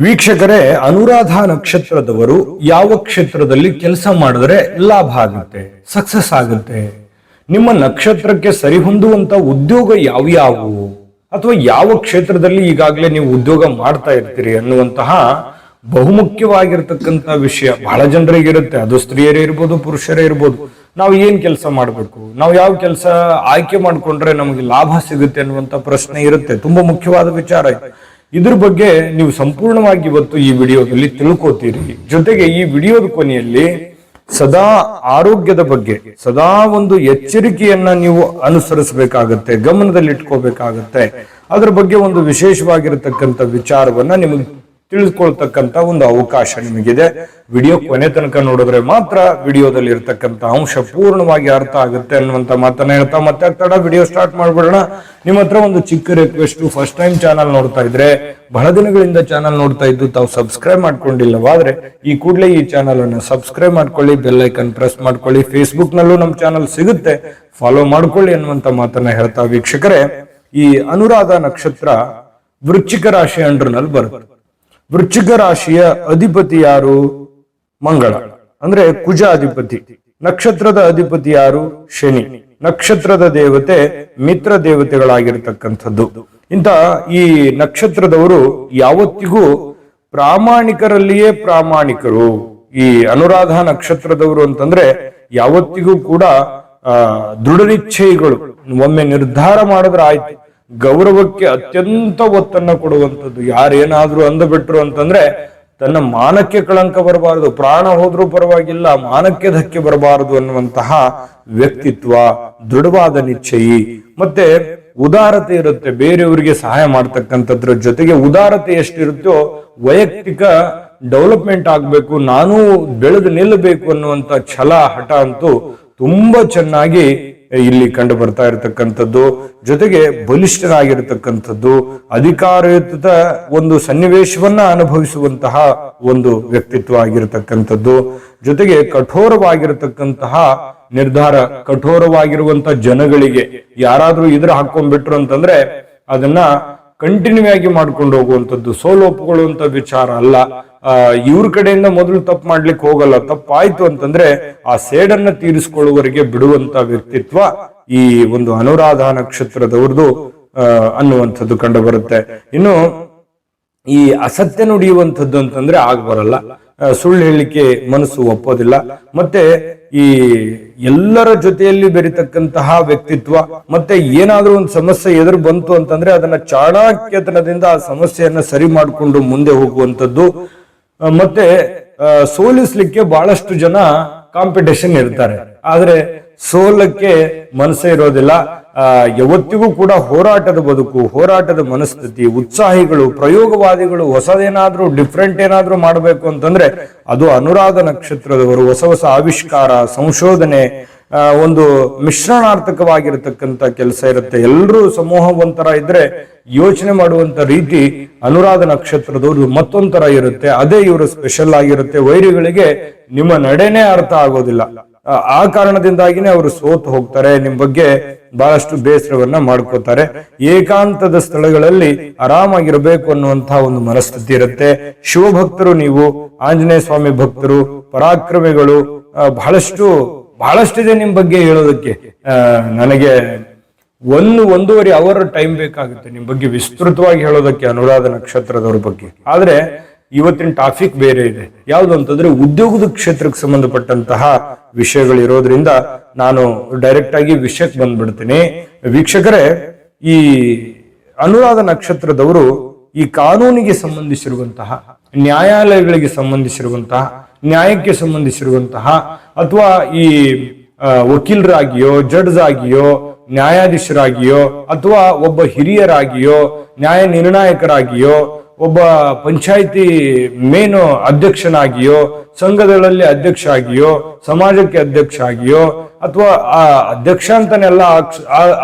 ವೀಕ್ಷಕರೇ, ಅನುರಾಧ ನಕ್ಷತ್ರದವರು ಯಾವ ಕ್ಷೇತ್ರದಲ್ಲಿ ಕೆಲಸ ಮಾಡಿದ್ರೆ ಲಾಭ ಆಗುತ್ತೆ ಸಕ್ಸಸ್ ಆಗುತ್ತೆ? ನಿಮ್ಮ ನಕ್ಷತ್ರಕ್ಕೆ ಸರಿಹೊಂದುವಂತ ಉದ್ಯೋಗ ಯಾವ್ಯಾವು? ಅಥವಾ ಯಾವ ಕ್ಷೇತ್ರದಲ್ಲಿ ಈಗಾಗಲೇ ನೀವು ಉದ್ಯೋಗ ಮಾಡ್ತಾ ಇರ್ತೀರಿ ಅನ್ನುವಂತಹ ಬಹುಮುಖ್ಯವಾಗಿರ್ತಕ್ಕಂಥ ವಿಷಯ. ಬಹಳ ಜನರಿಗೆ ಇರುತ್ತೆ. ಅದು ಸ್ತ್ರೀಯರೇ ಇರ್ಬೋದು, ಪುರುಷರೇ ಇರ್ಬೋದು. ನಾವು ಏನ್ ಕೆಲಸ ಮಾಡಬೇಕು? ನಾವು ಯಾವ ಕೆಲಸ ಆಯ್ಕೆ ಮಾಡ್ಕೊಂಡ್ರೆ ನಮಗೆ ಲಾಭ ಸಿಗುತ್ತೆ ಅನ್ನುವಂತ ಪ್ರಶ್ನೆ ಇರುತ್ತೆ. ತುಂಬಾ ಮುಖ್ಯವಾದ ವಿಚಾರ. ಇದ್ರ ಬಗ್ಗೆ ನೀವು ಸಂಪೂರ್ಣವಾಗಿ ಇವತ್ತು ಈ ವಿಡಿಯೋದಲ್ಲಿ ತಿಳ್ಕೊತೀರಿ. ಜೊತೆಗೆ ಈ ವಿಡಿಯೋದ ಕೊನೆಯಲ್ಲಿ ಸದಾ ಆರೋಗ್ಯದ ಬಗ್ಗೆ, ಸದಾ ಒಂದು ಎಚ್ಚರಿಕೆಯನ್ನ ನೀವು ಅನುಸರಿಸಬೇಕಾಗತ್ತೆ ಗಮನದಲ್ಲಿ ಇಟ್ಕೋಬೇಕಾಗತ್ತೆ ಅದ್ರ ಬಗ್ಗೆ ಒಂದು ವಿಶೇಷವಾಗಿರತಕ್ಕಂತ ವಿಚಾರವನ್ನ ನಿಮಗೆ ತಿಳಿದುಕೊಳ್ತಕ್ಕಂತ ಒಂದು ಅವಕಾಶ ನಿಮಗಿದೆ. ವಿಡಿಯೋ ಕೊನೆ ತನಕ ನೋಡಿದ್ರೆ ಮಾತ್ರ ವಿಡಿಯೋದಲ್ಲಿ ಇರ್ತಕ್ಕಂತ ಅಂಶ ಪೂರ್ಣವಾಗಿ ಅರ್ಥ ಆಗುತ್ತೆ ಅನ್ನುವಂತ ಮಾತನ್ನ ಹೇಳ್ತಾ ಮತ್ತೆ ತಡ ವಿಡಿಯೋ ಸ್ಟಾರ್ಟ್ ಮಾಡ್ಬಿಡೋಣ. ನಿಮ್ಮ ಹತ್ರ ಒಂದು ಚಿಕ್ಕ ರಿಕ್ವೆಸ್ಟ್ ಫಸ್ಟ್ ಟೈಮ್ ಚಾನಲ್ ನೋಡ್ತಾ ಇದ್ರೆ, ಬಹಳ ದಿನಗಳಿಂದ ಚಾನಲ್ ನೋಡ್ತಾ ಇದ್ದು ತಾವು ಸಬ್ಸ್ಕ್ರೈಬ್ ಮಾಡ್ಕೊಂಡಿಲ್ಲವಾದ್ರೆ, ಈ ಕೂಡಲೇ ಈ ಚಾನಲ್ ಅನ್ನು ಸಬ್ಸ್ಕ್ರೈಬ್ ಮಾಡ್ಕೊಳ್ಳಿ ಬೆಲ್ ಪ್ರೆಸ್ ಮಾಡ್ಕೊಳ್ಳಿ ಫೇಸ್ಬುಕ್ ನಲ್ಲೂ ನಮ್ಮ ಚಾನಲ್ ಸಿಗುತ್ತೆ. ಫಾಲೋ ಮಾಡ್ಕೊಳ್ಳಿ ಅನ್ನುವಂತ ಮಾತನ್ನ ಹೇಳ್ತಾ ವೀಕ್ಷಕರೇ, ಈ ಅನುರಾಧ ನಕ್ಷತ್ರ ವೃಶ್ಚಿಕ ರಾಶಿ ಅಂಡ್ರನಲ್ಲಿ ಬರುತ್ತೆ. ವೃಶ್ಚಿಕ ರಾಶಿಯ ಅಧಿಪತಿ ಯಾರು? ಮಂಗಳ. ಅಂದ್ರೆ ಕುಜ ಅಧಿಪತಿ ನಕ್ಷತ್ರದ ಅಧಿಪತಿ ಯಾರು? ಶನಿ. ನಕ್ಷತ್ರದ ದೇವತೆ ಮಿತ್ರ ದೇವತೆಗಳಾಗಿರ್ತಕ್ಕಂಥದ್ದು. ಇಂತ ಈ ನಕ್ಷತ್ರದವರು ಯಾವತ್ತಿಗೂ ಪ್ರಾಮಾಣಿಕರಲ್ಲಿಯೇ ಪ್ರಾಮಾಣಿಕರು. ಈ ಅನುರಾಧ ನಕ್ಷತ್ರದವರು ಅಂತಂದ್ರೆ ಯಾವತ್ತಿಗೂ ಕೂಡ ದೃಢ ಒಮ್ಮೆ ನಿರ್ಧಾರ ಮಾಡಿದ್ರೆ ಆಯ್ತು. ಗೌರವಕ್ಕೆ ಅತ್ಯಂತ ಒತ್ತನ್ನ ಕೊಡುವಂಥದ್ದು. ಯಾರೇನಾದ್ರೂ ಅಂದಬಿಟ್ರು ಅಂತಂದ್ರೆ ತನ್ನ ಮಾನಕ್ಕೆ ಕಳಂಕ ಬರಬಾರದು, ಪ್ರಾಣ ಹೋದ್ರೂ ಪರವಾಗಿಲ್ಲ, ಮಾನಕ್ಕೆ ಧಕ್ಕೆ ಬರಬಾರದು ಅನ್ನುವಂತಹ ವ್ಯಕ್ತಿತ್ವ, ದೃಢವಾದ ನಿಶ್ಚಯಿ. ಮತ್ತೆ ಉದಾರತೆ ಇರುತ್ತೆ, ಬೇರೆಯವರಿಗೆ ಸಹಾಯ ಮಾಡ್ತಕ್ಕಂಥದ್ರ ಜೊತೆಗೆ ಉದಾರತೆ ಎಷ್ಟಿರುತ್ತೋ, ವೈಯಕ್ತಿಕ ಡೆವಲಪ್ಮೆಂಟ್ ಆಗ್ಬೇಕು, ನಾನು ಬೆಳೆದು ನಿಲ್ಲಬೇಕು ಅನ್ನುವಂತ ಛಲ, ಹಠ ಅಂತೂ ತುಂಬಾ ಚೆನ್ನಾಗಿ ಇಲ್ಲಿ ಕಂಡು ಬರ್ತಾ ಇರತಕ್ಕಂಥದ್ದು, ಜೊತೆಗೆ ಬಲಿಷ್ಠರಾಗಿರ್ತಕ್ಕಂಥದ್ದು ಅಧಿಕಾರಯುತ ಒಂದು ಸನ್ನಿವೇಶವನ್ನ ಅನುಭವಿಸುವಂತಹ ಒಂದು ವ್ಯಕ್ತಿತ್ವ ಆಗಿರತಕ್ಕಂಥದ್ದು, ಜೊತೆಗೆ ಕಠೋರವಾಗಿರತಕ್ಕಂತಹ ನಿರ್ಧಾರ ಕಠೋರವಾಗಿರುವಂತ ಜನಗಳಿಗೆ ಯಾರಾದ್ರೂ ಇದ್ರ ಹಾಕೊಂಡ್ಬಿಟ್ರು ಅಂತಂದ್ರೆ, ಅದನ್ನ ಕಂಟಿನ್ಯೂ ಆಗಿ ಮಾಡ್ಕೊಂಡು ಹೋಗುವಂಥದ್ದು. ಸೋಲು ಒಪ್ಕೊಳ್ಳುವಂತ ವಿಚಾರ ಅಲ್ಲ. ಇವ್ರ ಕಡೆಯಿಂದ ಮೊದಲು ತಪ್ಪು ಮಾಡ್ಲಿಕ್ಕೆ ಹೋಗಲ್ಲ. ತಪ್ಪಾಯ್ತು ಅಂತಂದ್ರೆ ಆ ಸೇಡನ್ನ ತೀರಿಸ್ಕೊಳ್ಳುವವರೆಗೆ ಬಿಡುವಂತ ವ್ಯಕ್ತಿತ್ವ ಈ ಒಂದು ಅನುರಾಧ ನಕ್ಷತ್ರದವ್ರದ್ದು ಅನ್ನುವಂಥದ್ದು ಕಂಡು ಬರುತ್ತೆ ಇನ್ನು ಈ ಅಸತ್ಯ ನುಡಿಯುವಂಥದ್ದು ಅಂತಂದ್ರೆ ಆಗ ಬರಲ್ಲ. ಸುಳ್ಳು ಹೇಳಲಿಕ್ಕೆ ಮನಸ್ಸು ಒಪ್ಪೋದಿಲ್ಲ. ಮತ್ತೆ ಈ ಎಲ್ಲರ ಜೊತೆಯಲ್ಲಿ ಬೆರಿತಕ್ಕಂತಹ ವ್ಯಕ್ತಿತ್ವ, ಮತ್ತೆ ಏನಾದ್ರೂ ಒಂದು ಸಮಸ್ಯೆ ಎದುರು ಬಂತು ಅಂತಂದ್ರೆ ಅದನ್ನ ಚಾಣಾಕ್ಯತನದಿಂದ ಆ ಸಮಸ್ಯೆಯನ್ನ ಸರಿ ಮಾಡಿಕೊಂಡು ಮುಂದೆ ಹೋಗುವಂಥದ್ದು. ಮತ್ತೆ ಸೋಲಿಸ್ಲಿಕ್ಕೆ ಬಹಳಷ್ಟು ಜನ ಕಾಂಪಿಟೇಷನ್ ಇರ್ತಾರೆ. ಆದ್ರೆ ಸೋಲಕ್ಕೆ ಮನಸ್ಸೇ ಇರೋದಿಲ್ಲ. ಯಾವತ್ತಿಗೂ ಕೂಡ ಹೋರಾಟದ ಬದುಕು, ಹೋರಾಟದ ಮನಸ್ಥಿತಿ, ಉತ್ಸಾಹಿಗಳು, ಪ್ರಯೋಗವಾದಿಗಳು ಹೊಸದೇನಾದ್ರೂ ಡಿಫ್ರೆಂಟ್ ಏನಾದ್ರೂ ಮಾಡಬೇಕು ಅಂತಂದ್ರೆ ಅದು ಅನುರಾಧ ನಕ್ಷತ್ರದವರು ಹೊಸ ಹೊಸ ಆವಿಷ್ಕಾರ, ಸಂಶೋಧನೆ ಒಂದು ಮಿಶ್ರಣಾರ್ಥಕವಾಗಿರತಕ್ಕಂಥ ಕೆಲಸ ಇರುತ್ತೆ. ಎಲ್ಲರೂ ಸಮೂಹ ಒಂಥರ ಇದ್ರೆ ಯೋಚನೆ ಮಾಡುವಂತ ರೀತಿ ಅನುರಾಧ ನಕ್ಷತ್ರದವರು ಮತ್ತೊಂದರ ಇರುತ್ತೆ. ಅದೇ ಇವರು ಸ್ಪೆಷಲ್ ಆಗಿರುತ್ತೆ. ವೈರಿಗಳಿಗೆ ನಿಮ್ಮ ನಡೆನೇ ಅರ್ಥ ಆಗೋದಿಲ್ಲ. ಆ, ಕಾರಣದಿಂದಾಗಿನೇ ಅವರು ಸೋತು ಹೋಗ್ತಾರೆ. ನಿಮ್ ಬಗ್ಗೆ ಬಹಳಷ್ಟು ಬೇಸರವನ್ನ ಮಾಡ್ಕೋತಾರೆ ಏಕಾಂತದ ಸ್ಥಳಗಳಲ್ಲಿ ಆರಾಮಾಗಿರಬೇಕು ಅನ್ನುವಂತಹ ಒಂದು ಮನಸ್ಥಿತಿ ಇರುತ್ತೆ. ಶಿವಭಕ್ತರು ನೀವು ಆಂಜನೇಯ ಸ್ವಾಮಿ ಭಕ್ತರು ಪರಾಕ್ರಮಿಗಳು ಬಹಳಷ್ಟು ಬಹಳಷ್ಟಿದೆ ನಿಮ್ ಬಗ್ಗೆ ಹೇಳೋದಕ್ಕೆ. ನನಗೆ ಒಂದು ಒಂದೂವರೆ ಅವರ್ ಟೈಮ್ ಬೇಕಾಗುತ್ತೆ ನಿಮ್ ಬಗ್ಗೆ ವಿಸ್ತೃತವಾಗಿ ಹೇಳೋದಕ್ಕೆ ಅನುರಾಧ ನಕ್ಷತ್ರದವ್ರ ಬಗ್ಗೆ. ಆದ್ರೆ ಇವತ್ತಿನ ಟಾಪಿಕ್ ಬೇರೆ ಇದೆ. ಯಾವುದು ಅಂತಂದ್ರೆ ಉದ್ಯೋಗದ ಕ್ಷೇತ್ರಕ್ಕೆ ಸಂಬಂಧಪಟ್ಟಂತಹ ವಿಷಯಗಳಿರೋದ್ರಿಂದ ನಾನು ಡೈರೆಕ್ಟ್ ಆಗಿ ವಿಷಯಕ್ಕೆ ಬಂದ್ಬಿಡ್ತೀನಿ. ವೀಕ್ಷಕರೇ, ಈ ಅನುರಾಧ ನಕ್ಷತ್ರದವರು ಈ ಕಾನೂನಿಗೆ ಸಂಬಂಧಿಸಿರುವಂತಹ, ನ್ಯಾಯಾಲಯಗಳಿಗೆ ಸಂಬಂಧಿಸಿರುವಂತಹ, ನ್ಯಾಯಕ್ಕೆ ಸಂಬಂಧಿಸಿರುವಂತಹ ಅಥವಾ ಈ ವಕೀಲರಾಗಿಯೋ ಜಡ್ಜ್ ಆಗಿಯೋ ನ್ಯಾಯಾಧೀಶರಾಗಿಯೋ ಅಥವಾ ಒಬ್ಬ ಹಿರಿಯರಾಗಿಯೋ, ನ್ಯಾಯ ನಿರ್ಣಾಯಕರಾಗಿಯೋ ಒಬ್ಬ ಪಂಚಾಯಿತಿ ಮೇನು ಅಧ್ಯಕ್ಷನಾಗಿಯೋ ಸಂಘಗಳಲ್ಲಿ ಅಧ್ಯಕ್ಷ ಆಗಿಯೋ ಸಮಾಜಕ್ಕೆ ಅಧ್ಯಕ್ಷ ಆಗಿಯೋ ಅಥವಾ ಆ ಅಧ್ಯಕ್ಷ ಅಂತಾನೆಲ್ಲ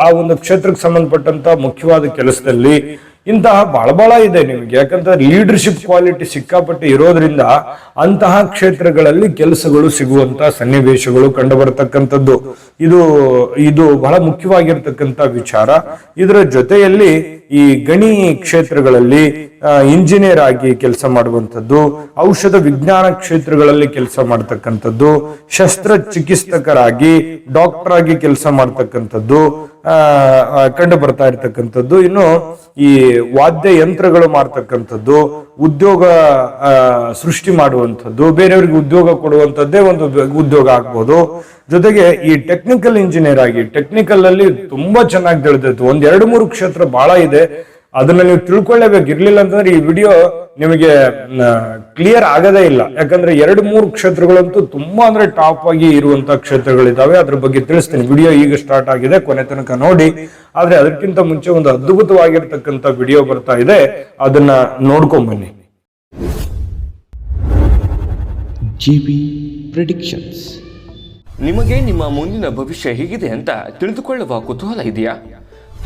ಆ ಒಂದು ಕ್ಷೇತ್ರಕ್ಕೆ ಸಂಬಂಧಪಟ್ಟಂತ ಮುಖ್ಯವಾದ ಕೆಲಸದಲ್ಲಿ ಇಂತಹ ಬಹಳ ಬಹಳ ಇದೆ ನಿಮ್ಗೆ. ಯಾಕಂದ್ರೆ ಲೀಡರ್ಶಿಪ್ ಕ್ವಾಲಿಟಿ ಸಿಕ್ಕಾಪಟ್ಟೆ ಇರೋದ್ರಿಂದ ಅಂತಹ ಕ್ಷೇತ್ರಗಳಲ್ಲಿ ಕೆಲಸಗಳು ಸಿಗುವಂತ ಸನ್ನಿವೇಶಗಳು ಕಂಡು ಬರತಕ್ಕಂಥದ್ದು ಇದು ಇದು ಬಹಳ ಮುಖ್ಯವಾಗಿರ್ತಕ್ಕಂಥ ವಿಚಾರ. ಇದರ ಜೊತೆಯಲ್ಲಿ ಈ ಗಣಿ ಕ್ಷೇತ್ರಗಳಲ್ಲಿ ಇಂಜಿನಿಯರ್ ಆಗಿ ಕೆಲಸ ಮಾಡುವಂಥದ್ದು, ಔಷಧ ವಿಜ್ಞಾನ ಕ್ಷೇತ್ರಗಳಲ್ಲಿ ಕೆಲಸ ಮಾಡ್ತಕ್ಕಂಥದ್ದು ಶಸ್ತ್ರ ಚಿಕಿತ್ಸಕರಾಗಿ ಡಾಕ್ಟರ್ ಆಗಿ ಕೆಲಸ ಮಾಡ್ತಕ್ಕಂಥದ್ದು ಕಂಡು ಬರ್ತಾ ಇರ್ತಕ್ಕಂಥದ್ದು, ಇನ್ನು ಈ ವಾದ್ಯ ಯಂತ್ರಗಳು ಮಾಡ್ತಕ್ಕಂಥದ್ದು, ಉದ್ಯೋಗ ಸೃಷ್ಟಿ ಮಾಡುವಂಥದ್ದು, ಬೇರೆಯವರಿಗೆ ಉದ್ಯೋಗ ಕೊಡುವಂಥದ್ದೇ ಒಂದು ಉದ್ಯೋಗ ಆಗ್ಬೋದು. ಜೊತೆಗೆ ಈ ಟೆಕ್ನಿಕಲ್ ಇಂಜಿನಿಯರ್ ಆಗಿ ಟೆಕ್ನಿಕಲ್ ಅಲ್ಲಿ ತುಂಬಾ ಚೆನ್ನಾಗಿ ತಿಳಿದಿತ್ತು ಒಂದ್ ಎರಡು ಮೂರು ಕ್ಷೇತ್ರ ಬಹಳ ಇದೆ. ಅದನ್ನ ನೀವು ತಿಳ್ಕೊಳ್ಳೇಬೇಕು. ಇರ್ಲಿಲ್ಲ ಅಂತಂದ್ರೆ ಈ ವಿಡಿಯೋ ನಿಮಗೆ ಕ್ಲಿಯರ್ ಆಗದೇ ಇಲ್ಲ. ಯಾಕಂದ್ರೆ ಎರಡು ಮೂರು ಕ್ಷೇತ್ರಗಳಂತೂ ತುಂಬಾ ಅಂದ್ರೆ ಟಾಪ್ ಆಗಿ ಇರುವಂತಹ ಕ್ಷೇತ್ರಗಳಿದಾವೆ. ಅದ್ರ ಬಗ್ಗೆ ತಿಳಿಸ್ತೀನಿ. ವಿಡಿಯೋ ಈಗ ಸ್ಟಾರ್ಟ್ ಆಗಿದೆ. ಕೊನೆ ತನಕ ನೋಡಿ. ಆದ್ರೆ ಅದಕ್ಕಿಂತ ಮುಂಚೆ ಒಂದು ಅದ್ಭುತವಾಗಿರ್ತಕ್ಕಂಥ ವಿಡಿಯೋ ಬರ್ತಾ ಇದೆ. ಅದನ್ನ ನೋಡ್ಕೊಂಡ್ ಬನ್ನಿ. GB predictions. ನಿಮಗೆ ನಿಮ್ಮ ಮುಂದಿನ ಭವಿಷ್ಯ ಹೇಗಿದೆ ಅಂತ ತಿಳಿದುಕೊಳ್ಳುವ ಕುತೂಹಲ ಇದೆಯಾ?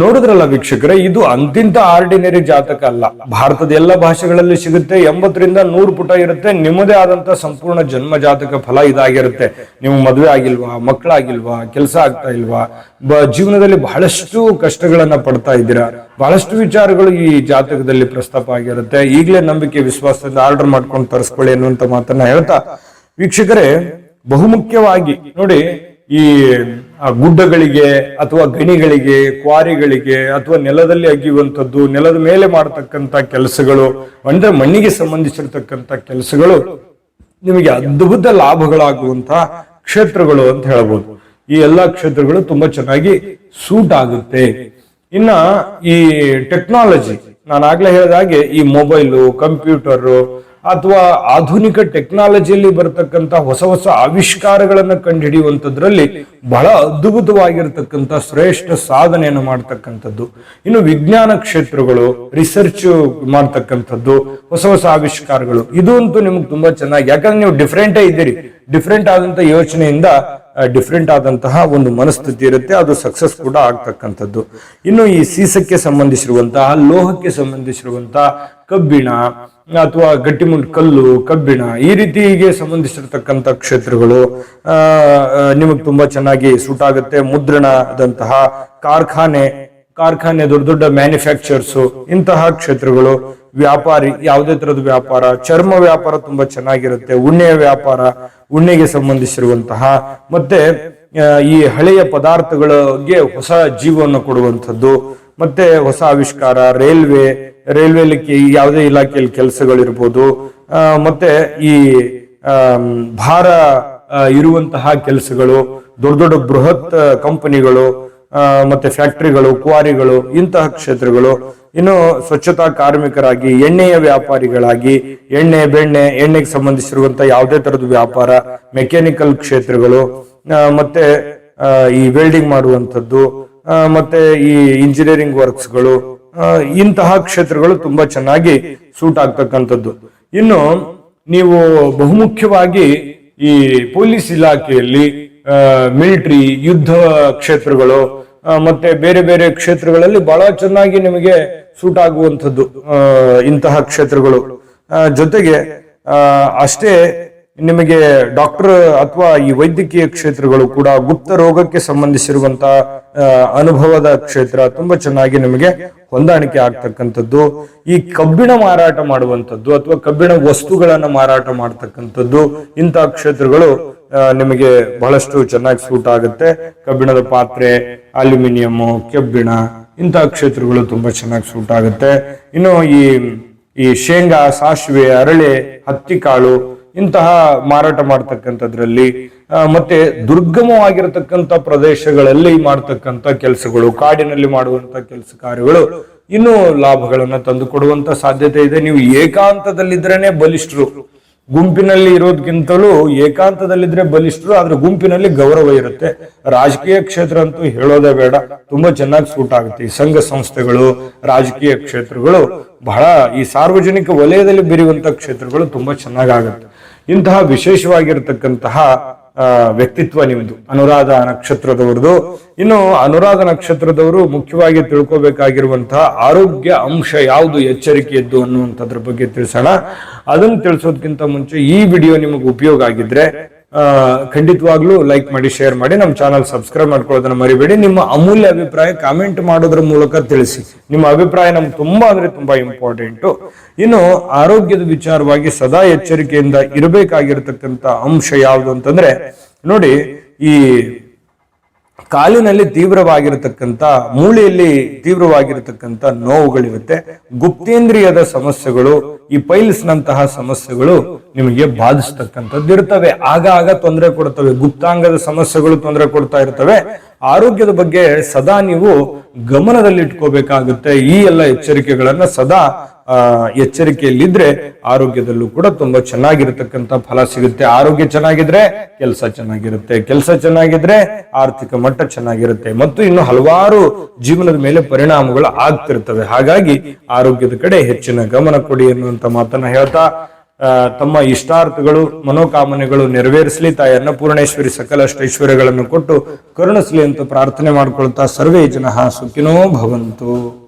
ನೋಡಿದ್ರಲ್ಲ ವೀಕ್ಷಕರೇ, ಇದು ಅಂತಿಂತ ಆರ್ಡಿನರಿ ಜಾತಕ ಅಲ್ಲ. ಭಾರತದ ಎಲ್ಲ ಭಾಷೆಗಳಲ್ಲಿ ಸಿಗುತ್ತೆ, ಎಂಬತ್ತರಿಂದ ನೂರು ಪುಟ ಇರುತ್ತೆ, ನಿಮ್ಮದೇ ಆದಂತ ಸಂಪೂರ್ಣ ಜನ್ಮ ಜಾತಕ ಫಲ ಇದಾಗಿರುತ್ತೆ. ನೀವು ಮದುವೆ ಆಗಿಲ್ವಾ, ಮಕ್ಕಳಾಗಿಲ್ವಾ, ಕೆಲಸ ಆಗ್ತಾ ಇಲ್ವಾ ಜೀವನದಲ್ಲಿ ಬಹಳಷ್ಟು ಕಷ್ಟಗಳನ್ನ ಪಡ್ತಾ ಇದ್ದೀರಾ? ಬಹಳಷ್ಟು ವಿಚಾರಗಳು ಈ ಜಾತಕದಲ್ಲಿ ಪ್ರಸ್ತಾಪ ಆಗಿರುತ್ತೆ. ಈಗಲೇ ನಂಬಿಕೆ, ವಿಶ್ವಾಸದಿಂದ ಆರ್ಡರ್ ಮಾಡ್ಕೊಂಡು ತರಿಸ್ಕೊಳ್ಳಿ ಅನ್ನುವಂತ ಮಾತನ್ನ ಹೇಳ್ತಾ, ವೀಕ್ಷಕರೇ, ಬಹುಮುಖ್ಯವಾಗಿ ನೋಡಿ ಈ ಗುಡ್ಡಗಳಿಗೆ ಅಥವಾ ಗಣಿಗಳಿಗೆ, ಕ್ವಾರಿಗಳಿಗೆ ಅಥವಾ ನೆಲದಲ್ಲಿ ಅಗಿಯುವಂಥದ್ದು, ನೆಲದ ಮೇಲೆ ಮಾಡತಕ್ಕಂಥ ಕೆಲಸಗಳು, ಅಂದ್ರೆ ಮಣ್ಣಿಗೆ ಸಂಬಂಧಿಸಿರ್ತಕ್ಕಂಥ ಕೆಲಸಗಳು, ನಿಮಗೆ ಅದ್ಭುತ ಲಾಭಗಳಾಗುವಂತಹ ಕ್ಷೇತ್ರಗಳು ಅಂತ ಹೇಳ್ಬೋದು. ಈ ಎಲ್ಲಾ ಕ್ಷೇತ್ರಗಳು ತುಂಬಾ ಚೆನ್ನಾಗಿ ಸೂಟ್ ಆಗುತ್ತೆ. ಇನ್ನ ಈ ಟೆಕ್ನಾಲಜಿ, ನಾನು ಆಗ್ಲೇ ಹೇಳಿದಾಗೆ ಈ ಮೊಬೈಲು, ಕಂಪ್ಯೂಟರ್ ಅಥವಾ ಆಧುನಿಕ ಟೆಕ್ನಾಲಜಿಯಲ್ಲಿ ಬರತಕ್ಕಂಥ ಹೊಸ ಹೊಸ ಆವಿಷ್ಕಾರಗಳನ್ನ ಕಂಡುಹಿಡಿಯುವಂತದ್ರಲ್ಲಿ ಬಹಳ ಅದ್ಭುತವಾಗಿರ್ತಕ್ಕಂಥ ಶ್ರೇಷ್ಠ ಸಾಧನೆಯನ್ನು ಮಾಡ್ತಕ್ಕಂಥದ್ದು. ಇನ್ನು ವಿಜ್ಞಾನ ಕ್ಷೇತ್ರಗಳು ರಿಸರ್ಚ್ ಮಾಡ್ತಕ್ಕಂಥದ್ದು, ಹೊಸ ಹೊಸ ಆವಿಷ್ಕಾರಗಳು. ಇದು ಅಂತೂ ನಿಮ್ಗೆ ತುಂಬಾ ಚೆನ್ನಾಗಿ ಯಾಕಂದ್ರೆ ನೀವು ಡಿಫ್ರೆಂಟೇ ಇದ್ದೀರಿ. ಡಿಫ್ರೆಂಟ್ ಆದಂತ ಯೋಚನೆಯಿಂದ ಡಿಫ್ರೆಂಟ್ ಆದಂತಹ ಒಂದು ಮನಸ್ಥಿತಿ ಇರುತ್ತೆ, ಅದು ಸಕ್ಸಸ್ ಕೂಡ ಆಗ್ತಕ್ಕಂಥದ್ದು. ಇನ್ನು ಈ ಸೀಸಕ್ಕೆ ಸಂಬಂಧಿಸಿರುವಂತಹ, ಲೋಹಕ್ಕೆ ಸಂಬಂಧಿಸಿರುವಂತಹ ಕಬ್ಬಿಣ, ಅಥವಾ ಗಟ್ಟಿಮುಂಡ್ ಕಲ್ಲು, ಕಬ್ಬಿಣ, ಈ ರೀತಿಗೆ ಸಂಬಂಧಿಸಿರ್ತಕ್ಕಂಥ ಕ್ಷೇತ್ರಗಳು ನಿಮಗೆ ತುಂಬಾ ಚೆನ್ನಾಗಿ ಸೂಟ್ ಆಗುತ್ತೆ. ಮುದ್ರಣದಂತಹ ಕಾರ್ಖಾನೆ ಕಾರ್ಖಾನೆ, ದೊಡ್ಡ ದೊಡ್ಡ ಮ್ಯಾನುಫ್ಯಾಕ್ಚರ್ಸ್ ಇಂತಹ ಕ್ಷೇತ್ರಗಳು, ವ್ಯಾಪಾರಿ, ಯಾವುದೇ ತರದ ವ್ಯಾಪಾರ, ಚರ್ಮ ವ್ಯಾಪಾರ ತುಂಬಾ ಚೆನ್ನಾಗಿರುತ್ತೆ, ಉಣ್ಣೆಯ ವ್ಯಾಪಾರ, ಉಣ್ಣೆಗೆ ಸಂಬಂಧಿಸಿರುವಂತಹ, ಮತ್ತೆ ಈ ಹಳೆಯ ಪದಾರ್ಥಗಳಿಗೆ ಹೊಸ ಜೀವವನ್ನು ಕೊಡುವಂಥದ್ದು, ಮತ್ತೆ ಹೊಸ ಆವಿಷ್ಕಾರ, ರೈಲ್ವೆ ರೈಲ್ವೆ ಯಾವುದೇ ಇಲಾಖೆಯಲ್ಲಿ ಕೆಲಸಗಳಿರ್ಬೋದು ಮತ್ತೆ ಈ ಭಾರ ಇರುವಂತಹ ಕೆಲಸಗಳು, ದೊಡ್ಡ ದೊಡ್ಡ ಬೃಹತ್ ಕಂಪನಿಗಳು ಮತ್ತೆ ಫ್ಯಾಕ್ಟರಿಗಳು, ಕ್ವಾರಿಗಳು, ಇಂತಹ ಕ್ಷೇತ್ರಗಳು, ಇನ್ನು ಸ್ವಚ್ಛತಾ ಕಾರ್ಮಿಕರಾಗಿ, ಎಣ್ಣೆಯ ವ್ಯಾಪಾರಿಗಳಾಗಿ, ಎಣ್ಣೆ, ಬೆಣ್ಣೆ, ಎಣ್ಣೆಗೆ ಸಂಬಂಧಿಸಿರುವಂತಹ ಯಾವುದೇ ತರದ ವ್ಯಾಪಾರ ಮೆಕ್ಯಾನಿಕಲ್ ಕ್ಷೇತ್ರಗಳು ಮತ್ತೆ ಈ ವೆಲ್ಡಿಂಗ್ ಮಾಡುವಂಥದ್ದು ಮತ್ತೆ ಈ ಇಂಜಿನಿಯರಿಂಗ್ ವರ್ಕ್ಸ್ಗಳು ಇಂತಹ ಕ್ಷೇತ್ರಗಳು ತುಂಬಾ ಚೆನ್ನಾಗಿ ಸೂಟ್ ಆಗ್ತಕ್ಕಂಥದ್ದು. ಇನ್ನು ನೀವು ಬಹುಮುಖ್ಯವಾಗಿ ಈ ಪೊಲೀಸ್ ಇಲಾಖೆಯಲ್ಲಿ ಮಿಲಿಟರಿ ಯುದ್ಧ ಕ್ಷೇತ್ರಗಳು ಮತ್ತೆ ಬೇರೆ ಬೇರೆ ಕ್ಷೇತ್ರಗಳಲ್ಲಿ ಬಹಳ ಚೆನ್ನಾಗಿ ನಿಮಗೆ ಸೂಟ್ ಆಗುವಂಥದ್ದು ಇಂತಹ ಕ್ಷೇತ್ರಗಳು. ಜೊತೆಗೆ ಅಷ್ಟೇ ನಿಮಗೆ ಡಾಕ್ಟರ್ ಅಥವಾ ಈ ವೈದ್ಯಕೀಯ ಕ್ಷೇತ್ರಗಳು ಕೂಡ ಗುಪ್ತ ರೋಗಕ್ಕೆ ಸಂಬಂಧಿಸಿರುವಂತಹ ಅನುಭವದ ಕ್ಷೇತ್ರ ತುಂಬಾ ಚೆನ್ನಾಗಿ ನಿಮಗೆ ಹೊಂದಾಣಿಕೆ ಆಗ್ತಕ್ಕಂಥದ್ದು. ಈ ಕಬ್ಬಿಣ ಮಾರಾಟ ಮಾಡುವಂಥದ್ದು ಅಥವಾ ಕಬ್ಬಿಣ ವಸ್ತುಗಳನ್ನ ಮಾರಾಟ ಮಾಡ್ತಕ್ಕಂಥದ್ದು ಇಂತಹ ಕ್ಷೇತ್ರಗಳು ನಿಮಗೆ ಬಹಳಷ್ಟು ಚೆನ್ನಾಗಿ ಸೂಟ್ ಆಗುತ್ತೆ. ಕಬ್ಬಿಣದ ಪಾತ್ರೆ, ಅಲ್ಯೂಮಿನಿಯಂ, ಕೆಬ್ಬಿಣ ಇಂತಹ ಕ್ಷೇತ್ರಗಳು ತುಂಬಾ ಚೆನ್ನಾಗಿ ಸೂಟ್ ಆಗುತ್ತೆ. ಇನ್ನು ಈ ಈ ಶೇಂಗಾ, ಸಾಸಿವೆ, ಅರಳೆ ಹತ್ತಿ ಕಾಳು ಇಂತಹ ಮಾರಾಟ ಮಾಡ್ತಕ್ಕಂಥದ್ರಲ್ಲಿ ಮತ್ತೆ ದುರ್ಗಮವಾಗಿರತಕ್ಕಂಥ ಪ್ರದೇಶಗಳಲ್ಲಿ ಮಾಡ್ತಕ್ಕಂಥ ಕೆಲಸಗಳು, ಕಾಡಿನಲ್ಲಿ ಮಾಡುವಂತ ಕೆಲಸ ಕಾರ್ಯಗಳು ಇನ್ನೂ ಲಾಭಗಳನ್ನ ತಂದು ಕೊಡುವಂತ ಸಾಧ್ಯತೆ ಇದೆ. ನೀವು ಏಕಾಂತದಲ್ಲಿದ್ರೇನೆ ಬಲಿಷ್ಠರು. ಗುಂಪಿನಲ್ಲಿ ಇರೋದ್ಕಿಂತಲೂ ಏಕಾಂತದಲ್ಲಿದ್ರೆ ಬಲಿಷ್ಠರು, ಆದ್ರೆ ಗುಂಪಿನಲ್ಲಿ ಗೌರವ ಇರುತ್ತೆ. ರಾಜಕೀಯ ಕ್ಷೇತ್ರ ಅಂತೂ ಹೇಳೋದೇ ಬೇಡ. ತುಂಬಾ ಚೆನ್ನಾಗಿ ಸೂಟ್ ಆಗುತ್ತೆ. ಈ ಸಂಘ ಸಂಸ್ಥೆಗಳು, ರಾಜಕೀಯ ಕ್ಷೇತ್ರಗಳು ಬಹಳ, ಈ ಸಾರ್ವಜನಿಕ ವಲಯದಲ್ಲಿ ಬೆರೆಯುವಂತಹ ಕ್ಷೇತ್ರಗಳು ತುಂಬಾ ಚೆನ್ನಾಗಾಗುತ್ತೆ ಇಂತಹ ವಿಶೇಷವಾಗಿರ್ತಕ್ಕಂತಹ ವ್ಯಕ್ತಿತ್ವ ನಿಮ್ಮದು ಅನುರಾಧ ನಕ್ಷತ್ರದವ್ರದ್ದು ಇನ್ನು ಅನುರಾಧ ನಕ್ಷತ್ರದವರು ಮುಖ್ಯವಾಗಿ ತಿಳ್ಕೊಬೇಕಾಗಿರುವಂತಹ ಆರೋಗ್ಯ ಅಂಶ ಯಾವುದು, ಎಚ್ಚರಿಕೆಯದ್ದು ಅನ್ನುವಂಥದ್ರ ಬಗ್ಗೆ ತಿಳಿಸೋಣ. ಅದನ್ನು ತಿಳಿಸೋದಕ್ಕಿಂತ ಮುಂಚೆ ಈ ವಿಡಿಯೋ ನಿಮಗೆ ಉಪಯೋಗ ಆಗಿದ್ರೆ ಖಂಡಿತವಾಗ್ಲೂ ಲೈಕ್ ಮಾಡಿ ಶೇರ್ ಮಾಡಿ, ನಮ್ಮ ಚಾನಲ್ ಸಬ್ಸ್ಕ್ರೈಬ್ ಮಾಡ್ಕೊಳ್ಳೋದನ್ನ ಮರಿಬೇಡಿ. ನಿಮ್ಮ ಅಮೂಲ್ಯ ಅಭಿಪ್ರಾಯ ಕಾಮೆಂಟ್ ಮಾಡೋದ್ರ ಮೂಲಕ ತಿಳಿಸಿ. ನಿಮ್ಮ ಅಭಿಪ್ರಾಯ ನಮ್ಗೆ ತುಂಬಾ ಅಂದ್ರೆ ತುಂಬಾ ಇಂಪಾರ್ಟೆಂಟು ಇನ್ನು ಆರೋಗ್ಯದ ವಿಚಾರವಾಗಿ ಸದಾ ಎಚ್ಚರಿಕೆಯಿಂದ ಇರಬೇಕಾಗಿರ್ತಕ್ಕಂಥ ಅಂಶ ಯಾವುದು ಅಂತಂದ್ರೆ, ನೋಡಿ, ಈ ಕಾಲಿನಲ್ಲಿ ತೀವ್ರವಾಗಿರತಕ್ಕಂಥ, ಮೂಳೆಯಲ್ಲಿ ತೀವ್ರವಾಗಿರತಕ್ಕಂಥ ನೋವುಗಳಿರುತ್ತೆ. ಗುಪ್ತೇಂದ್ರಿಯದ ಸಮಸ್ಯೆಗಳು ಈ ಪೈಲ್ಸ್ ನಂತಹ ಸಮಸ್ಯೆಗಳು ನಿಮಗೆ ಬಾಧಿಸ್ತಕ್ಕಂಥದ್ದು ಇರ್ತವೆ ಆಗ ಆಗ ತೊಂದರೆ ಕೊಡ್ತವೆ. ಗುಪ್ತಾಂಗದ ಸಮಸ್ಯೆಗಳು ತೊಂದರೆ ಕೊಡ್ತಾ ಇರ್ತವೆ. ಆರೋಗ್ಯದ ಬಗ್ಗೆ ಸದಾ ನೀವು ಗಮನದಲ್ಲಿಟ್ಕೋಬೇಕಾಗುತ್ತೆ. ಈ ಎಲ್ಲ ಎಚ್ಚರಿಕೆಗಳನ್ನ ಸದಾ ಎಚ್ಚರಿಕೆಯಲ್ಲಿದ್ರೆ ಆರೋಗ್ಯದಲ್ಲೂ ಕೂಡ ತುಂಬಾ ಚೆನ್ನಾಗಿರತಕ್ಕಂತ ಫಲ ಸಿಗುತ್ತೆ. ಆರೋಗ್ಯ ಚೆನ್ನಾಗಿದ್ರೆ ಕೆಲಸ ಚೆನ್ನಾಗಿರುತ್ತೆ. ಕೆಲಸ ಚೆನ್ನಾಗಿದ್ರೆ ಆರ್ಥಿಕ ಮಟ್ಟ ಚೆನ್ನಾಗಿರುತ್ತೆ. ಮತ್ತು ಇನ್ನು ಹಲವಾರು ಜೀವನದ ಮೇಲೆ ಪರಿಣಾಮಗಳು ಆಗ್ತಿರ್ತವೆ. ಹಾಗಾಗಿ ಆರೋಗ್ಯದ ಕಡೆ ಹೆಚ್ಚಿನ ಗಮನ ಕೊಡಿ ಅನ್ನುವಂತ ಮಾತನ್ನ ಹೇಳ್ತಾ ತಮ್ಮ ಇಷ್ಟಾರ್ಥಗಳು, ಮನೋಕಾಮನೆಗಳು ನೆರವೇರಿಸಲಿ ತಾಯಿ ಅನ್ನಪೂರ್ಣೇಶ್ವರಿ ಸಕಲ ಐಶ್ವರ್ಯಗಳನ್ನು ಕೊಟ್ಟು ಕರುಣಿಸಲಿ ಅಂತ ಪ್ರಾರ್ಥನೆ ಮಾಡಿಕೊಳ್ತಾ ಸರ್ವೇ ಜನ ಸುಖಿನೋ ಭವಂತು.